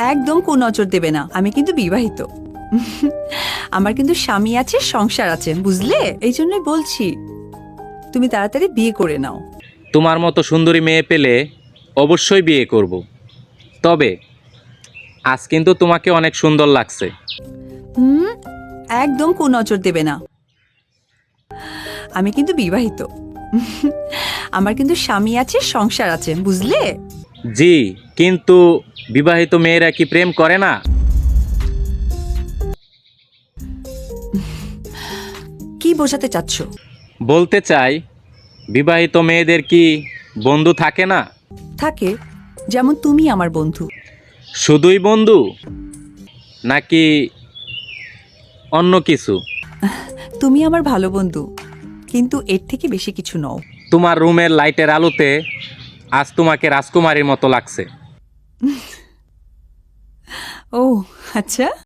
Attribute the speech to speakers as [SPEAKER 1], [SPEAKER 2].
[SPEAKER 1] একদম কু নজর দেবে না। আমি কিন্তু বিবাহিত। আমার কিন্তু স্বামী আছে সংসার আছে বুঝলে? এই জন্যই বলছি। তুমি তাড়াতাড়ি বিয়ে করে নাও।
[SPEAKER 2] তোমার মতো সুন্দরী মেয়ে পেলে অবশ্যই বিয়ে করব। তবে আজ কিন্তু তোমাকে অনেক সুন্দর লাগছে।
[SPEAKER 1] হুম একদম কু নজর দেবে না। আমি কিন্তু বিবাহিত। আমার কিন্তু স্বামী আছে সংসার আছে বুঝলে?
[SPEAKER 2] জি কিন্তু বিবাহিত মেয়েরা কি প্রেম করে না?
[SPEAKER 1] কি বোঝাতে চাচ্ছ?
[SPEAKER 2] বলতে চাই বিবাহিত মেয়েদের কি বন্ধু থাকে না?
[SPEAKER 1] থাকে যেমন তুমি আমার বন্ধু।
[SPEAKER 2] শুধুই বন্ধু নাকি অন্য কিছু?
[SPEAKER 1] তুমি আমার ভালো বন্ধু কিন্তু এর থেকে বেশি কিছু নও।
[SPEAKER 2] তোমার রুমের লাইটের আলোতে আজ তোমাকে রাজকুমারীর মতো লাগছে।
[SPEAKER 1] ও আচ্ছা?